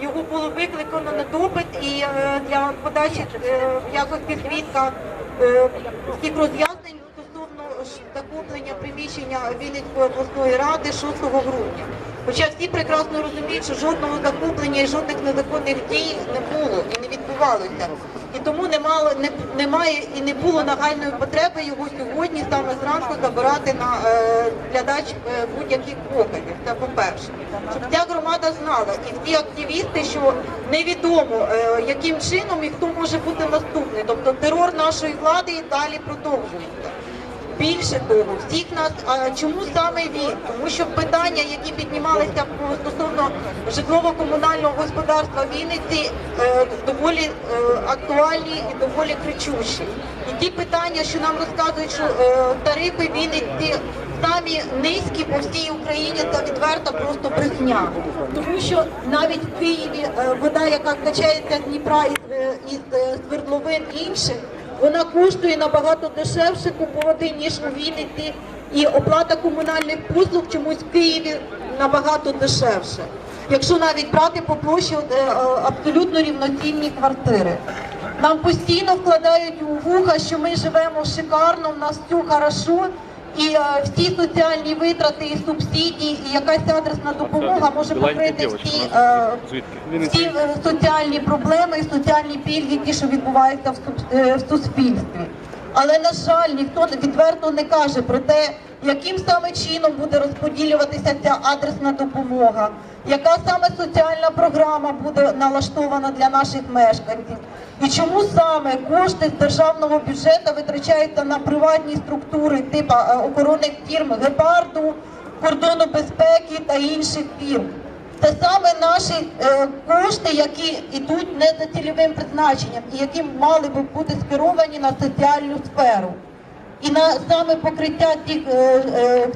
Його було викликано на допит і е, для подачі якось підвідка е, всіх роз'яснень стосовно закуплення приміщення Вінницької обласної ради 6 грудня. Хоча всі прекрасно розуміють, що жодного захоплення і жодних незаконних дій не було і не відбувалося. І тому не мало не, немає і не було нагальної потреби його сьогодні саме зранку забирати на е, глядач е, будь-яких показів. Це по-перше, щоб ця громада знала і всі активісти, що невідомо е, яким чином і хто може бути наступний. Тобто терор нашої влади і далі продовжується. Більше того, всіх нас а чому саме він? Тому що питання, які піднімалися стосовно житлово-комунального господарства Вінниці, е, доволі е, актуальні і доволі кричущі. І ті питання, що нам розказують, що е, тарифи Вінниці самі низькі по всій Україні, це відверта просто брехня. Тому що навіть в Києві вода, яка качається з Дніпра із, із свердловин інших, вона коштує набагато дешевше купувати, ніж у Вінниці, і оплата комунальних послуг чомусь в Києві набагато дешевше. Якщо навіть брати по площі е, е, абсолютно рівноцінні квартири. Нам постійно вкладають у вуха, що ми живемо шикарно, в нас все хорошо, і е, всі соціальні витрати і субсидії, і якась адресна допомога може покрити всі, е, всі е, соціальні проблеми і соціальні пільги, ті, що відбуваються в суспільстві. Але на жаль, ніхто відверто не каже про те, яким саме чином буде розподілюватися ця адресна допомога, яка саме соціальна програма буде налаштована для наших мешканців, і чому саме кошти з державного бюджету витрачаються на приватні структури типу е, охоронних фірм гепарду, кордону безпеки та інших фірм. Це саме наші е, кошти, які йдуть не за цільовим призначенням і які мали би бути скеровані на соціальну сферу. І на саме покриття тих е, е,